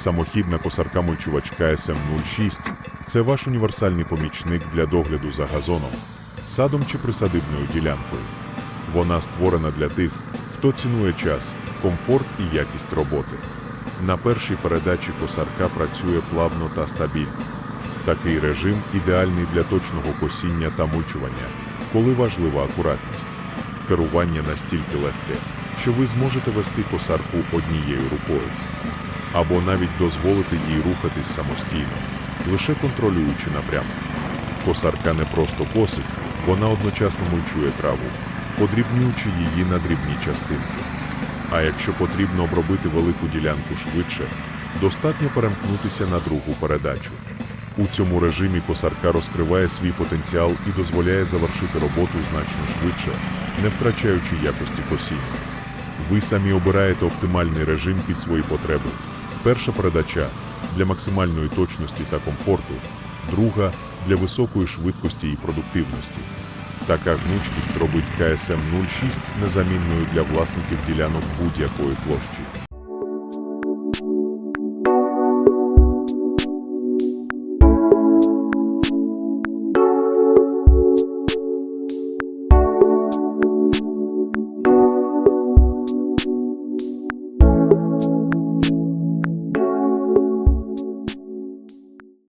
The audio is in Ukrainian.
Самохідна косарка мульчувач КСМ 06 це ваш універсальний помічник для догляду за газоном, садом чи присадибною ділянкою. Вона створена для тих, хто цінує час, комфорт і якість роботи. На першій передачі косарка працює плавно та стабільно. Такий режим ідеальний для точного косіння та мульчування, коли важлива акуратність. Керування настільки легке, що ви зможете вести косарку однією рукою, або навіть дозволити їй рухатись самостійно, лише контролюючи напрямок. Косарка не просто косить, вона одночасно мульчує траву, подрібнюючи її на дрібні частинки. А якщо потрібно обробити велику ділянку швидше, достатньо перемкнутися на другу передачу. У цьому режимі косарка розкриває свій потенціал і дозволяє завершити роботу значно швидше, не втрачаючи якості косіння. Ви самі обираєте оптимальний режим під свої потреби. Перша передача для максимальної точності та комфорту, друга для високої швидкості і продуктивності. Така гнучкість робить КСМ 06 незамінною для власників ділянок будь-якої площі.